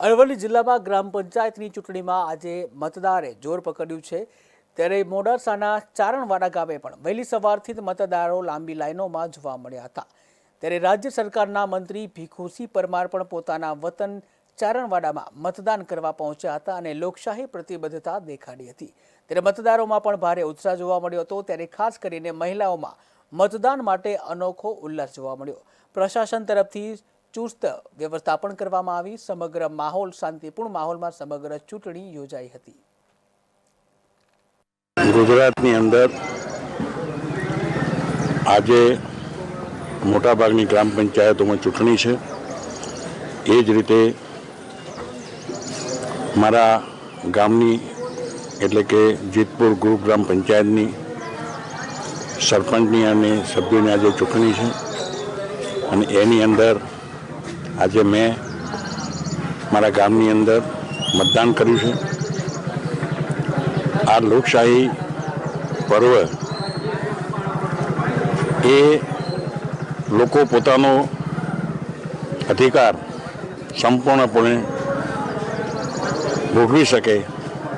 અરવલ્લી જિલ્લામાં ગ્રામ પંચાયતની ચૂંટણીમાં આજે મતદારે જોર પકડ્યું છે. ત્યારે મોડાસાના ચારણવાડા ગામે પણ વહેલી સવારથી જ મતદારો લાંબી લાઈનોમાં જોવા મળ્યા હતા. ત્યારે રાજ્ય સરકારના મંત્રી ભીખુસિંહ પરમાર પણ પોતાના વતન ચારણવાડામાં મતદાન કરવા પહોંચ્યા હતા અને લોકશાહી પ્રતિબદ્ધતા દેખાડી હતી. ત્યારે મતદારોમાં પણ ભારે ઉત્સાહ જોવા મળ્યો હતો. ત્યારે ખાસ કરીને મહિલાઓમાં મતદાન માટે અનોખો ઉલ્લાસ જોવા મળ્યો. પ્રશાસન તરફથી ચુસ્ત વ્યવસ્થાપન કરવામાં આવી. સમગ્ર માહોલ શાંતિપૂર્ણ માહોલમાં સમગ્ર ચૂંટણી યોજાઈ હતી. ગુજરાતની અંદર આજે મોટાભાગની ગ્રામ પંચાયતોમાં ચૂંટણી છે. એ જ રીતે મારા ગામની એટલે કે જેતપુર ગ્રુપ ગ્રામ પંચાયતની સરપંચની અને સભ્યોની આજે ચૂંટણી છે. અને એની અંદર આજે મેં મારા ગામની અંદર મતદાન કર્યું છે. આ લોકશાહી પર્વ એ લોકો પોતાનો અધિકાર સંપૂર્ણપણે ભોગવી શકે